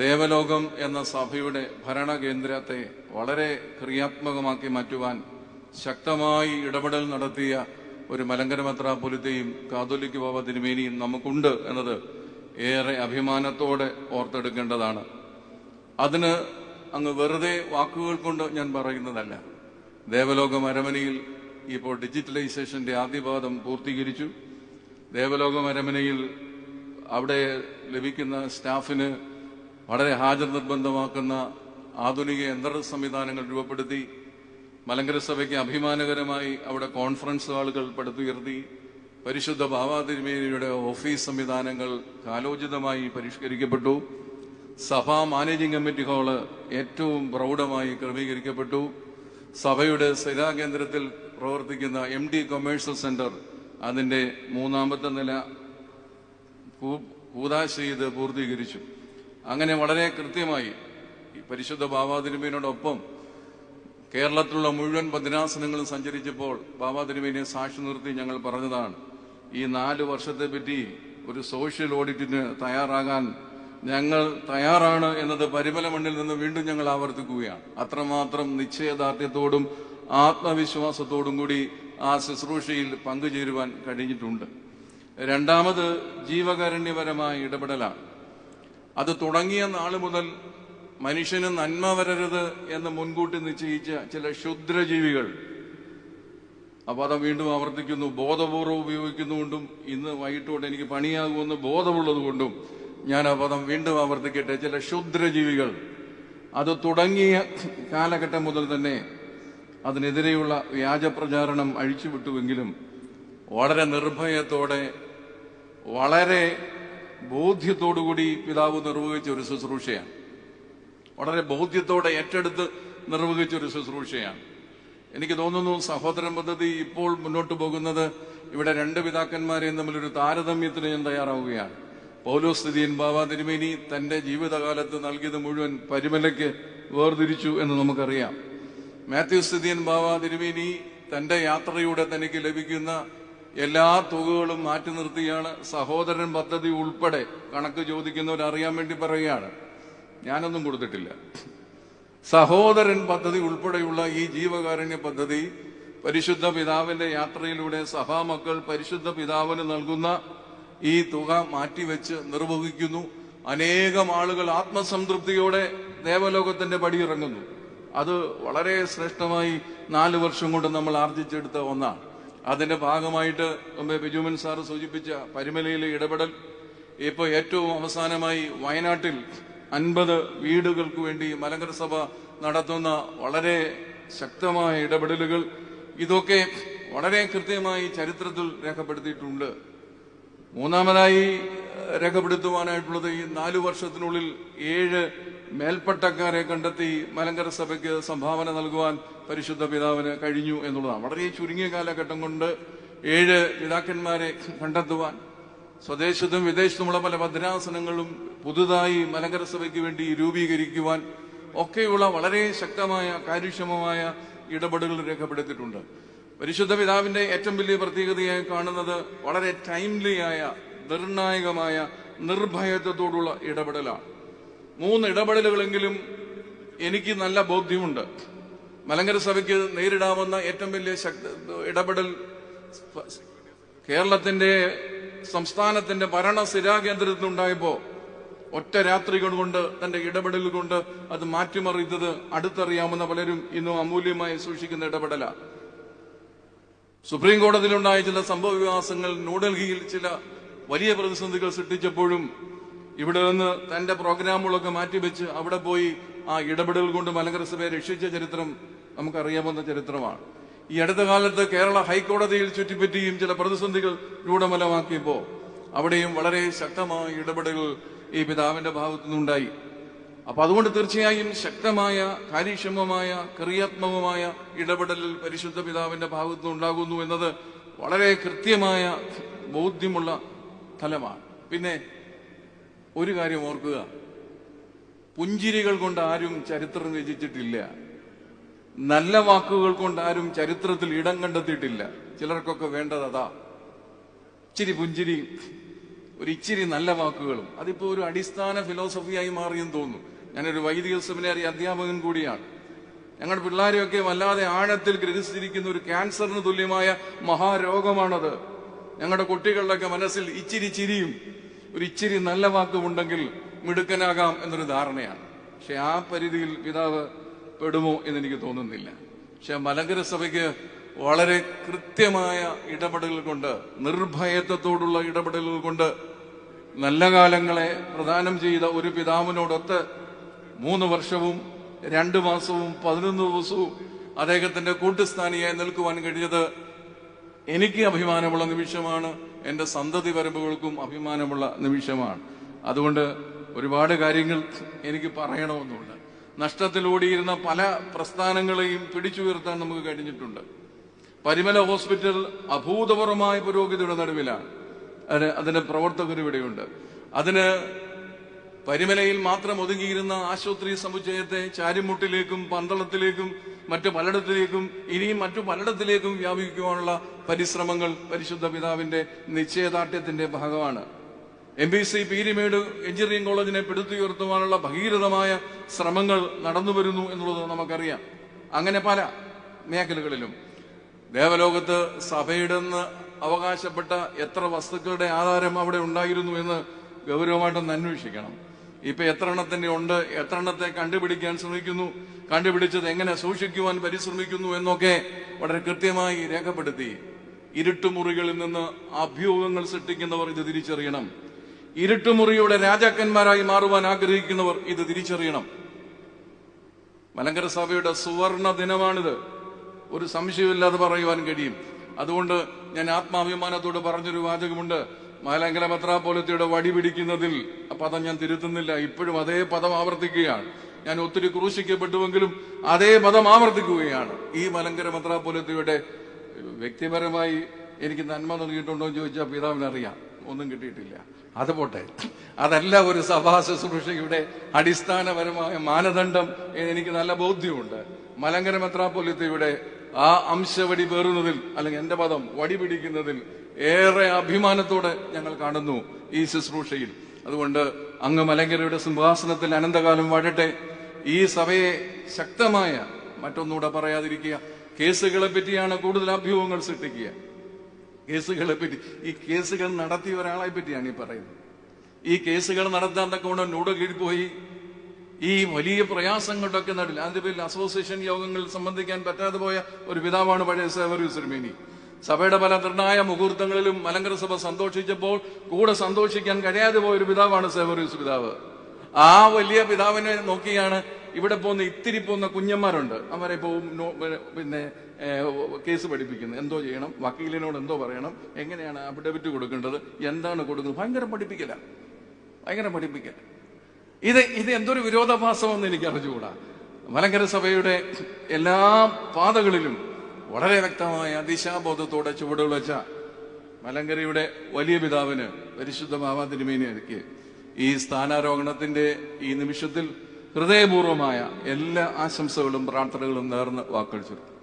ദേവലോകം എന്ന സഭയുടെ ഭരണകേന്ദ്രത്തെ വളരെ ക്രിയാത്മകമാക്കി മാറ്റുവാൻ ശക്തമായി ഇടപെടൽ നടത്തിയ ഒരു മലങ്കര മെത്രാപ്പൊലിത്തയും കാതോലിക്ക് ബാബ തിരുമേനിയും നമുക്കുണ്ട് എന്നത് ഏറെ അഭിമാനത്തോടെ ഓർത്തെടുക്കേണ്ടതാണ്. അതിന് അങ്ങ് വെറുതെ വാക്കുകൾ കൊണ്ട് ഞാൻ പറയുന്നതല്ല. ദേവലോകം അരമനയിൽ ഇപ്പോൾ ഡിജിറ്റലൈസേഷന്റെ ആദ്യപാദം പൂർത്തീകരിച്ചു. ദേവലോകം അരമനയിൽ അവിടെ ലഭിക്കുന്ന സ്റ്റാഫിന് വളരെ ഹാജർ നിർബന്ധമാക്കുന്ന ആധുനിക യന്ത്ര സംവിധാനങ്ങൾ രൂപപ്പെടുത്തി മലങ്കര സഭയ്ക്ക് അഭിമാനകരമായി അവിടെ കോൺഫറൻസ് ഹാളുകൾ പടുത്തുയർത്തി പരിശുദ്ധ ഭാവാതിരുമേനിയുടെ ഓഫീസ് സംവിധാനങ്ങൾ കാലോചിതമായി പരിഷ്കരിക്കപ്പെട്ടു. സഭാ മാനേജിംഗ് കമ്മിറ്റി ഹാൾ ഏറ്റവും പ്രൗഢമായി ക്രമീകരിക്കപ്പെട്ടു. സഭയുടെ സ്ഥിരാകേന്ദ്രത്തിൽ പ്രവർത്തിക്കുന്ന എം ഡി കൊമേഴ്സ്യൽ സെന്റർ അതിന്റെ മൂന്നാമത്തെ നില കൂതാശ ചെയ്ത് പൂർത്തീകരിച്ചു. അങ്ങനെ വളരെ കൃത്യമായി ഈ പരിശുദ്ധ ബാബാതിരുമേനോടൊപ്പം കേരളത്തിലുള്ള മുഴുവൻ ഭദ്രാസനങ്ങളും സഞ്ചരിച്ചപ്പോൾ ബാബാതിരുമേനെ സാക്ഷി നിർത്തി ഞങ്ങൾ പറഞ്ഞതാണ് ഈ നാല് വർഷത്തെ പറ്റി ഒരു സോഷ്യൽ ഓഡിറ്റിന് തയ്യാറാകാൻ ഞങ്ങൾ തയ്യാറാണ് എന്നത് പരിമല മണ്ണിൽ നിന്ന് വീണ്ടും ഞങ്ങൾ ആവർത്തിക്കുകയാണ്. അത്രമാത്രം നിശ്ചയദാർഢ്യത്തോടും ആത്മവിശ്വാസത്തോടും കൂടി ആ ശുശ്രൂഷയിൽ പങ്കുചേരുവാൻ കഴിഞ്ഞിട്ടുണ്ട്. രണ്ടാമത് ജീവകാരുണ്യപരമായ ഇടപെടലാണ്. അത് തുടങ്ങിയ നാൾ മുതൽ മനുഷ്യന് നന്മ വരരുത് എന്ന് മുൻകൂട്ടി നിശ്ചയിച്ച ചില ക്ഷുദ്രജീവികൾ. ആ പദം വീണ്ടും ആവർത്തിക്കുന്നു. ബോധപൂർവം ഉപയോഗിക്കുന്നുകൊണ്ടും ഇന്ന് വൈകിട്ടുകൊണ്ട് എനിക്ക് പണിയാകുമെന്ന് ബോധമുള്ളതുകൊണ്ടും ഞാൻ ആ പദം വീണ്ടും ആവർത്തിക്കട്ടെ. ചില ക്ഷുദ്രജീവികൾ. അത് തുടങ്ങിയ കാലഘട്ടം മുതൽ തന്നെ അതിനെതിരെയുള്ള വ്യാജപ്രചാരണം അഴിച്ചുവിട്ടുവെങ്കിലും വളരെ നിർഭയത്തോടെ വളരെ ബോധ്യത്തോടുകൂടി പിതാവ് നിർവഹിച്ച ഒരു ശുശ്രൂഷയാണ്. വളരെ ബോധ്യത്തോടെ ഏറ്റെടുത്ത് നിർവഹിച്ച ഒരു ശുശ്രൂഷയാണ്. എനിക്ക് തോന്നുന്നു സഹോദരൻ പദ്ധതി ഇപ്പോൾ മുന്നോട്ട് പോകുന്നത് ഇവിടെ രണ്ട് പിതാക്കന്മാരെയും തമ്മിലൊരു താരതമ്യത്തിന് ഞാൻ തയ്യാറാവുകയാണ്. പൗലോ സ്ഥിതിയൻ ബാബ തിരുമേനി തന്റെ ജീവിതകാലത്ത് നൽകിയത് മുഴുവൻ പരിമലയ്ക്ക് വേർതിരിച്ചു എന്ന് നമുക്കറിയാം. മാത്യു സ്ഥിതിയൻ ബാബ തിരുമേനി തന്റെ യാത്രയുടെ തനിക്ക് ലഭിക്കുന്ന എല്ലാ തുകകളും മാറ്റി നിർത്തിയാണ് സഹോദരൻ പദ്ധതി ഉൾപ്പെടെ കണക്ക് ചോദിക്കുന്നവരറിയാൻ വേണ്ടി പറയുകയാണ്. ഞാനൊന്നും കൊടുത്തിട്ടില്ല. സഹോദരൻ പദ്ധതി ഉൾപ്പെടെയുള്ള ഈ ജീവകാരുണ്യ പദ്ധതി പരിശുദ്ധ പിതാവിന്റെ യാത്രയിലൂടെ സഭാമക്കൾ പരിശുദ്ധ പിതാവിന് നൽകുന്ന ഈ തുക മാറ്റിവെച്ച് നിർവഹിക്കുന്നു. അനേകം ആളുകൾ ആത്മസംതൃപ്തിയോടെ ദേവലോകത്തിന്റെ പടിയിറങ്ങുന്നു. അത് വളരെ ശ്രേഷ്ഠമായി നാല് വർഷം കൊണ്ട് നമ്മൾ ആർജിച്ചെടുത്ത ഒന്നാണ്. അതിന്റെ ഭാഗമായിട്ട് ബിജുമൻ സാർ സൂചിപ്പിച്ച പരിമലയിലെ ഇടപെടൽ. ഇപ്പോൾ ഏറ്റവും അവസാനമായി വയനാട്ടിൽ അൻപത് വീടുകൾക്ക് വേണ്ടി മലങ്കര സഭ നടത്തുന്ന വളരെ ശക്തമായ ഇടപെടലുകൾ. ഇതൊക്കെ വളരെ കൃത്യമായി ചരിത്രത്തിൽ രേഖപ്പെടുത്തിയിട്ടുണ്ട്. മൂന്നാമതായി രേഖപ്പെടുത്തുവാനായിട്ടുള്ളത് ഈ നാലു വർഷത്തിനുള്ളിൽ ഏഴ് മേൽപ്പട്ടക്കാരെ കണ്ടെത്തി മലങ്കര സഭയ്ക്ക് സംഭാവന നൽകുവാൻ പരിശുദ്ധ പിതാവിന് കഴിഞ്ഞു എന്നുള്ളതാണ്. വളരെ ചുരുങ്ങിയ കാലഘട്ടം കൊണ്ട് ഏഴ് പിതാക്കന്മാരെ കണ്ടെത്തുവാൻ സ്വദേശത്തും വിദേശത്തുമുള്ള പല ഭദ്രാസനങ്ങളും പുതുതായി മലങ്കര സഭയ്ക്ക് വേണ്ടി രൂപീകരിക്കുവാൻ ഒക്കെയുള്ള വളരെ ശക്തമായ കാര്യക്ഷമമായ ഇടപെടലുകൾ രേഖപ്പെടുത്തിയിട്ടുണ്ട്. പരിശുദ്ധ പിതാവിന്റെ ഏറ്റവും വലിയ പ്രത്യേകതയായി കാണുന്നത് വളരെ ടൈംലിയായ നിർണായകമായ നിർഭയത്വത്തോടുള്ള ഇടപെടലാണ്. മൂന്ന് ഇടപെടലുകളെങ്കിലും എനിക്ക് നല്ല ബോധ്യമുണ്ട്. മലങ്കര സഭയ്ക്ക് നേരിടാവുന്ന ഏറ്റവും വലിയ ശക്തി ഇടപെടൽ കേരളത്തിന്റെ സംസ്ഥാനത്തിന്റെ ഭരണ സ്ഥിരാകേന്ദ്രത്തിനുണ്ടായപ്പോ ഒറ്റ രാത്രികൾ കൊണ്ട് തന്റെ ഇടപെടൽ കൊണ്ട് അത് മാറ്റിമറിച്ചത് അടുത്തറിയാവുന്ന പലരും ഇന്നും അമൂല്യമായി സൂക്ഷിക്കുന്ന ഇടപെടല. സുപ്രീം കോടതിയിലുണ്ടായ ചില സംഭവ വികാസങ്ങൾ ന്യൂഡൽഹിയിൽ ചില വലിയ പ്രതിസന്ധികൾ സൃഷ്ടിച്ചപ്പോഴും ഇവിടെ നിന്ന് തന്റെ പ്രോഗ്രാമുകളൊക്കെ മാറ്റിവെച്ച് അവിടെ പോയി ആ ഇടപെടൽ കൊണ്ട് മലങ്കര സഭയെ രക്ഷിച്ച ചരിത്രം നമുക്കറിയാവുന്ന ചരിത്രമാണ്. ഈ അടുത്ത കാലത്ത് കേരള ഹൈക്കോടതിയിൽ ചുറ്റിപ്പറ്റിയും ചില പ്രതിസന്ധികൾ രൂഢമലമാക്കിയപ്പോ അവിടെയും വളരെ ശക്തമായ ഇടപെടലുകൾ ഈ പിതാവിന്റെ ഭാഗത്തു നിന്നുണ്ടായി. അപ്പൊ അതുകൊണ്ട് തീർച്ചയായും ശക്തമായ കാര്യക്ഷമമായ ക്രിയാത്മകമായ ഇടപെടലിൽ പരിശുദ്ധ പിതാവിന്റെ ഭാഗത്തു ഉണ്ടാകുന്നു എന്നത് വളരെ കൃത്യമായ ബോധ്യമുള്ള ഫലമാണ്. പിന്നെ ഒരു കാര്യം ഓർക്കുക. പുഞ്ചിരികൾ കൊണ്ട് ആരും ചരിത്രം രചിച്ചിട്ടില്ല. നല്ല വാക്കുകൾ കൊണ്ട് ആരും ചരിത്രത്തിൽ ഇടം കണ്ടെത്തിയിട്ടില്ല. ചിലർക്കൊക്കെ വേണ്ടത് അതാ. ഇച്ചിരി പുഞ്ചിരി ഒരു ഇച്ചിരി നല്ല വാക്കുകളും. അതിപ്പോ ഒരു അടിസ്ഥാന ഫിലോസഫിയായി മാറിയെന്ന് തോന്നുന്നു. ഞാനൊരു വൈദിക സെമിനാരി അധ്യാപകൻ കൂടിയാണ്. ഞങ്ങളുടെ പിള്ളേരെയൊക്കെ വല്ലാതെ ആഴത്തിൽ ഗ്രഹിച്ചിരിക്കുന്ന ഒരു ക്യാൻസറിന് തുല്യമായ മഹാരോഗമാണത്. ഞങ്ങളുടെ കുട്ടികളുടെയൊക്കെ മനസ്സിൽ ഇച്ചിരി ചിരിയും ഒരു ഇച്ചിരി നല്ല വാക്കുമുണ്ടെങ്കിൽ മിടുക്കനാകാം എന്നൊരു ധാരണയാണ്. പക്ഷെ ആ പരിധിയിൽ പിതാവ് പെടുമോ എന്ന് എനിക്ക് തോന്നുന്നില്ല. പക്ഷെ മലങ്കര സഭയ്ക്ക് വളരെ കൃത്യമായ ഇടപെടലുകൾ കൊണ്ട് നിർഭയത്വത്തോടുള്ള ഇടപെടലുകൾ കൊണ്ട് നല്ല കാലങ്ങളെ പ്രദാനം ചെയ്ത ഒരു പിതാവിനോടൊത്ത് മൂന്ന് വർഷവും രണ്ട് മാസവും പതിനൊന്ന് ദിവസവും അദ്ദേഹത്തിന്റെ കൂട്ടുസ്ഥാനിയായി നിൽക്കുവാൻ കഴിഞ്ഞത് എനിക്ക് അഭിമാനമുള്ള നിമിഷമാണ്. എന്റെ സന്തതി വരമ്പുകൾക്കും അഭിമാനമുള്ള നിമിഷമാണ്. അതുകൊണ്ട് ഒരുപാട് കാര്യങ്ങൾ എനിക്ക് പറയണമെന്നുണ്ട്. നഷ്ടത്തിലൂടിയിരുന്ന പല പ്രസ്ഥാനങ്ങളെയും പിടിച്ചുയർത്താൻ നമുക്ക് കഴിഞ്ഞിട്ടുണ്ട്. പരിമല ഹോസ്പിറ്റൽ അഭൂതപൂർവമായ പുരോഗതിയുടെ നടുവിലാണ്. അതിന് അതിന്റെ പ്രവർത്തകർ ഇവിടെയുണ്ട്. അതിന് പരിമലയിൽ മാത്രം ഒതുങ്ങിയിരുന്ന ആശുപത്രി സമുച്ചയത്തെ ചാരിമുട്ടിലേക്കും പന്തളത്തിലേക്കും മറ്റു പലയിടത്തിലേക്കും ഇനിയും മറ്റു പലയിടത്തിലേക്കും വ്യാപിക്കുവാനുള്ള പരിശ്രമങ്ങൾ പരിശുദ്ധ പിതാവിന്റെ നിശ്ചയദാർഢ്യത്തിന്റെ ഭാഗമാണ്. M B C Peermade engineering കോളേജിനെ പിടുത്തുയർത്തുവാനുള്ള ഭഗീരഥമായ ശ്രമങ്ങൾ നടന്നു വരുന്നു എന്നുള്ളത് നമുക്കറിയാം. അങ്ങനെ പല മേഖലകളിലും. ദേവലോകത്ത് സഭയുടെ അവകാശപ്പെട്ട എത്ര വസ്തുക്കളുടെ ആധാരം അവിടെ ഉണ്ടായിരുന്നു എന്ന് ഗൗരവമായിട്ടൊന്ന് അന്വേഷിക്കണം. ഇപ്പൊ എത്ര എണ്ണത്തിന്റെ ഉണ്ട് എത്ര എണ്ണത്തെ കണ്ടുപിടിക്കാൻ ശ്രമിക്കുന്നു കണ്ടുപിടിച്ചത് എങ്ങനെ സൂക്ഷിക്കുവാൻ പരിശ്രമിക്കുന്നു എന്നൊക്കെ വളരെ കൃത്യമായി രേഖപ്പെടുത്തി ഇരുട്ടുമുറികളിൽ നിന്ന് അഭ്യൂഹങ്ങൾ സൃഷ്ടിക്കുന്നവർ ഇത് തിരിച്ചറിയണം. ഇരുട്ടുമുറിയുടെ രാജാക്കന്മാരായി മാറുവാൻ ആഗ്രഹിക്കുന്നവർ ഇത് തിരിച്ചറിയണം. മലങ്കര സഭയുടെ സുവർണ ദിനമാണിത്. ഒരു സംശയമില്ലാതെ പറയുവാൻ കഴിയും. അതുകൊണ്ട് ഞാൻ ആത്മാഭിമാനത്തോട് പറഞ്ഞൊരു വാചകമുണ്ട്. മലങ്കര മെത്രാപോലത്തിയുടെ വടി പിടിക്കുന്നതിൽ പദം ഞാൻ തിരുത്തുന്നില്ല. ഇപ്പോഴും അതേ പദം ആവർത്തിക്കുകയാണ്. ഞാൻ ഒത്തിരി ക്രൂശിക്കപ്പെട്ടുവെങ്കിലും അതേ പദം ആവർത്തിക്കുകയാണ്. ഈ മലങ്കര മെത്രാപോലത്തിയുടെ വ്യക്തിപരമായി എനിക്ക് നന്മ നൽകിയിട്ടുണ്ടോ എന്ന് ചോദിച്ചാൽ പിതാവിനറിയാം. ഒന്നും കിട്ടിയിട്ടില്ല. അത് പോട്ടെ. അതല്ല ഒരു സഭാ ശുശ്രൂഷയുടെ അടിസ്ഥാനപരമായ മാനദണ്ഡം എനിക്ക് നല്ല ബോധ്യമുണ്ട്. മലങ്കര മെത്രാപ്പൊലിത്തയുടെ ആ അംശവടി പേറുന്നതിൽ അല്ലെങ്കിൽ എന്റെ പദം വടി പിടിക്കുന്നതിൽ ഏറെ അഭിമാനത്തോടെ ഞങ്ങൾ കാണുന്നു ഈ ശുശ്രൂഷയിൽ. അതുകൊണ്ട് അങ്ങ് മലങ്കരയുടെ സിംഹാസനത്തിൽ അനന്തകാലം വാഴട്ടെ. ഈ സഭയെ ശക്തമായ മറ്റൊന്നുകൂടെ പറയാതിരിക്കുക. കേസുകളെ പറ്റിയാണ് കൂടുതൽ അഭ്യൂഹങ്ങൾ സൃഷ്ടിക്കുക. കേസുകളെ പറ്റി ഈ കേസുകൾ നടത്തിയ ഒരാളെ പറ്റിയാണ് ഈ പറയുന്നത്. ഈ കേസുകൾ നടത്താൻ തക്കവണ്ണം ന്യൂഡൽഹിയിൽ പോയി ഈ വലിയ പ്രയാസങ്ങളുടെയൊക്കെ നടുവിൽ അതിന്റെ പേരിൽ അസോസിയേഷൻ യോഗങ്ങളിൽ സംബന്ധിക്കാൻ പറ്റാതെ പോയ ഒരു പിതാവാണ് പഴയ സേവറി സിർമേനി സഭയുടെ പല നിർണായ മുഹൂർത്തങ്ങളിലും മലങ്കര സഭ സന്തോഷിച്ചപ്പോൾ കൂടെ സന്തോഷിക്കാൻ കഴിയാതെ പോയ ഒരു പിതാവാണ് സേവറിയൂസ് പിതാവ്. ആ വലിയ പിതാവിനെ നോക്കിയാണ് ഇവിടെ പോകുന്ന ഇത്തിരി പോകുന്ന കുഞ്ഞന്മാരുണ്ട്. അവരെ പോവും പിന്നെ കേസ് പഠിപ്പിക്കുന്നത് എന്തോ ചെയ്യണം? വക്കീലിനോട് എന്തോ പറയണം? എങ്ങനെയാണ് അഫിഡവിറ്റ് കൊടുക്കേണ്ടത്? എന്താണ് കൊടുക്കുന്നത്? ഭയങ്കര പഠിപ്പിക്കല. ഭയങ്കര പഠിപ്പിക്കൽ. ഇത് ഇത് എന്തൊരു വിരോധാഭാസമെന്ന് എനിക്ക് അറിഞ്ഞുകൂടാ. മലങ്കര സഭയുടെ എല്ലാ പാതകളിലും വളരെ വ്യക്തമായ ദിശാബോധത്തോടെ വെച്ച മലങ്കരയുടെ വലിയ പിതാവിന് പരിശുദ്ധ മാവാ ഈ സ്ഥാനാരോഹണത്തിന്റെ ഈ നിമിഷത്തിൽ ഹൃദയപൂർവമായ എല്ലാ ആശംസകളും പ്രാർത്ഥനകളും നേർന്ന് ചുരുക്കും